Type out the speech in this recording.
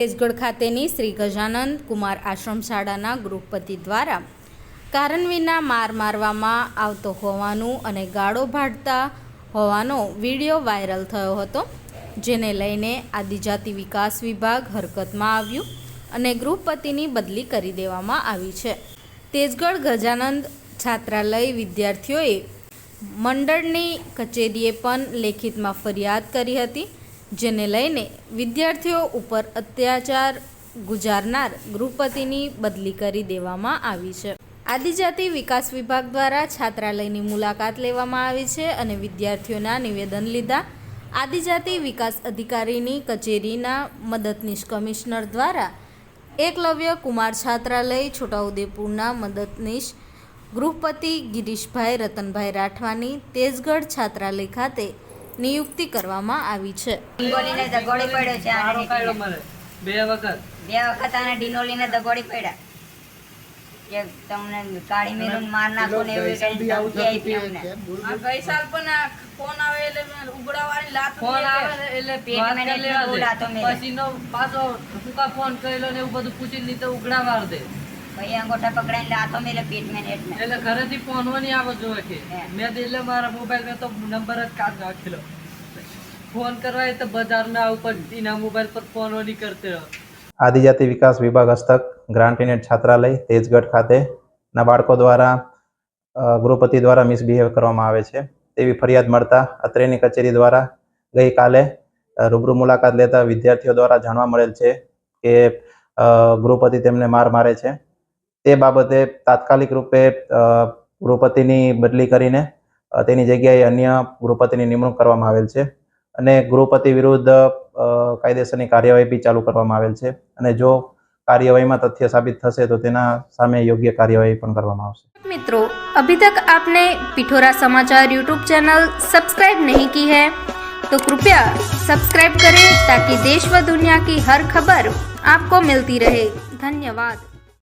તેજગઢ ખાતેની શ્રી ગજાનંદ કુમાર આશ્રમ શાળાના ગૃહપતિ દ્વારા કારણ વિના માર મારવામાં આવતો હોવાનું અને ગાળો ભાડતા હોવાનો વીડિયો વાયરલ થયો હતો, જેને લઈને આદિજાતિ વિકાસ વિભાગ હરકતમાં આવ્યું અને ગૃહપતિની બદલી કરી દેવામાં આવી છે. તેજગઢ ગજાનંદ છાત્રાલય વિદ્યાર્થીઓએ મંડળની કચેરીએ પણ લેખિતમાં ફરિયાદ કરી હતી જેને લઈને વિદ્યાર્થીઓ ઉપર અત્યાચાર ગુજારનાર ગૃહપતિની બદલી કરી દેવામાં આવી છે. આદિજાતિ વિકાસ વિભાગ દ્વારા છાત્રાલયની મુલાકાત લેવામાં આવી છે અને વિદ્યાર્થીઓના નિવેદન લીધા. આદિજાતિ વિકાસ અધિકારીની કચેરીના મદદનીશ કમિશનર દ્વારા એકલવ્ય કુમાર છાત્રાલય, છોટાઉદેપુરના મદદનીશ ગૃહપતિ ગિરીશભાઈ રતનભાઈ રાઠવાની, તેજગઢ છાત્રાલય ખાતે નિયુક્તિ કરવામાં આવી છે. ડીનોલીને દગોડી પડ્યો છે આને મારો કાઢો નીકળ્યો. મને બે વખત. બે વખત આને ડીનોલીને દગોડી પડ્યા. કે તમને કાળી મેલું માર નાખો ને એવી કઈ આપી અમને આ ગઈ સાલ પણ આ ફોન આવે એટલે લાત ફોન આવે એટલે પેટ મેને લેવા દે. બોલાતો પછી નો પાછો ટૂંકા ફોન કરેલો ને એવું બધું પૂછી નહીં ઉગડાવા દે. ભાઈ અંગોઠા પકડાઈને લાતો મેલે પેટ મેં એટલે એટલે ઘરેથી ફોન નહીં આવો જોઈએ કે મેં એટલે મારા મોબાઈલ મેં તો નંબર જ કાઢ નાખેલો. ફોન કરવા તો બજારમાં આવું પણ એના મોબાઈલ પર ફોન નહીં કરતે રહો આદિજાતિ વિકાસ વિભાગ હસ્તક ગ્રાન્ટીનેટ છાત્રાલય તેજગઢ ખાતે. ના બાળકો દ્વારા ગૃહપતિ દ્વારા મિસબિહેવ કરવામાં આવે છે. તેવી ફરિયાદ મળતા અત્રેની કચેરી દ્વારા ગઈકાલે રૂબરૂ મુલાકાત લેતા વિદ્યાર્થીઓ દ્વારા જાણવા મળેલ છે કે ગૃહપતિ તેમને માર મારે છે. તે બાબતે તાત્કાલિક રૂપે અ, ગૃહપતિની બદલી કરીને અ, તેની જગ્યાએ અન્ય ગૃહપતિની નિમણૂક કરવામાં આવેલ છે અને ગૃહપતિ વિરુદ્ધ અ, કાયદેસરની કાર્યવાહી બી ચાલુ કરવામાં આવેલ છે અને જો કાર્યવાહીમાં તથ્ય સાબિત થશે તો તેના સામે યોગ્ય કાર્યવાહી પણ કરવામાં આવશે मित्रों अभी तक आपने पिठोरा समाचार यूट्यूब चैनल सब्सक्राइब नहीं की है तो कृपया सब्सक्राइब करें ताकि देश व दुनिया की हर खबर आपको मिलती रहे धन्यवाद